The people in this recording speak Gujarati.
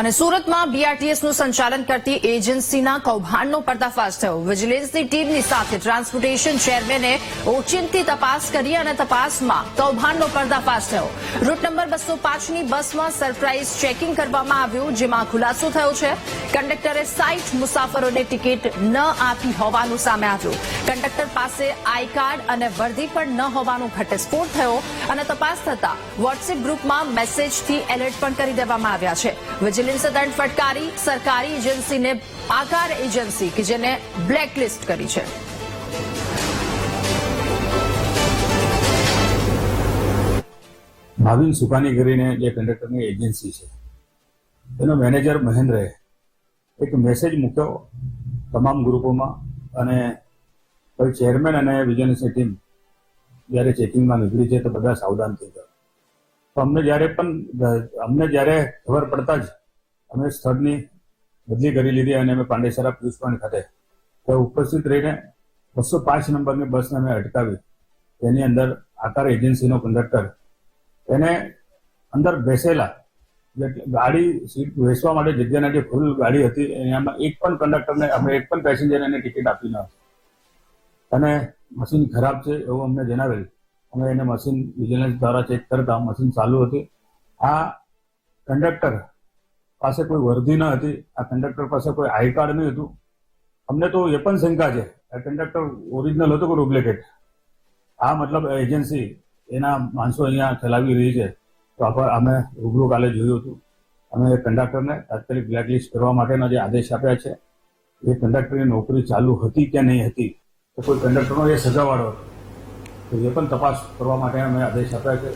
અને સુરતમાં બીઆરટીએસનું સંચાલન કરતી એજન્સીના કૌભાંડનો પર્દાફાશ થયો. વિજિલન્સની ટીમની સાથે ટ્રાન્સપોર્ટેશન ચેરમેને ઓચિંતી તપાસ કરી અને તપાસમાં કૌભાંડનો પર્દાફાશ થયો. રૂટ નંબર બસો પાંચની બસમાં સરપ્રાઇઝ ચેકિંગ કરવામાં આવ્યું, જેમાં ખુલાસો થયો છે. કંડક્ટરે સાઈઠ મુસાફરોને ટિકિટ ન આપી હોવાનું સામે આવ્યું. કંડક્ટર પાસે આઈ કાર્ડ અને વર્દી પણ ન હોવાનો ઘટસ્ફોટ થયો અને તપાસ થતા વોટ્સએપ ગ્રુપમાં મેસેજથી એલર્ટ પણ કરી દેવામાં આવ્યા છે. વિજિલન્સે દંડ ફટકારી સરકારી એજન્સીને આકાર એજન્સી કે જેને બ્લેકલિસ્ટ કરી છે. ભાવિન સુકાની કરીને જે કંડક્ટરની એજન્સી છે, તેનો મેનેજર મહેન્દ્રએ એક મેસેજ મૂક્યો તમામ ગ્રુપોમાં અને કોઈ ચેરમેન અને વિજયનસની ટીમ જ્યારે ચેકિંગમાં નીકળી છે તો બધા સાવધાન થઈ ગયા. તો અમને જ્યારે પણ, અમને જ્યારે ખબર પડતા જ અમે સ્થળની બદલી કરી લીધી અને અમે પાંડેસરા પોલીસ પોઈન્ટ ખાતે ત્યાં ઉપસ્થિત રહીને બસો પાંચ નંબરની બસને અમે અટકાવી. તેની અંદર આકાર એજન્સીનો કંડક્ટર એને અંદર બેસેલા ગાડી સીટ બેસવા માટે જગ્યાના જે ફૂલ ગાડી હતી એમાં એક પણ કંડક્ટરને અમે એક પણ પેસેન્જરને એને ટિકિટ આપી ન અને મશીન ખરાબ છે એવું અમને જણાવેલ. અમે એને મશીન વિજિલન્સ દ્વારા ચેક કરતા મશીન ચાલુ હતી. આ કંડક્ટર પાસે કોઈ વર્ધી ન હતી, આ કંડક્ટર પાસે કોઈ આઈ કાર્ડ નહીં હતું. અમને તો એ પણ શંકા છે, આ કંડક્ટર ઓરિજિનલ હતો કે ડુપ્લિકેટ આ મતલબ એજન્સી એના માણસો અહીંયા ચલાવી રહી છે. તો અમે રૂબરૂ કાલે જોયું હતું. અમે કંડક્ટરને તાત્કાલિક બ્લેકલિસ્ટ કરવા માટેના જે આદેશ આપ્યા છે, એ કંડક્ટરની નોકરી ચાલુ હતી કે નહીં હતી, તો કોઈ કંડક્ટરનો એ સજાવાળો હતો. તો એ પણ તપાસ કરવા માટે અમે આદેશ આપ્યા છે.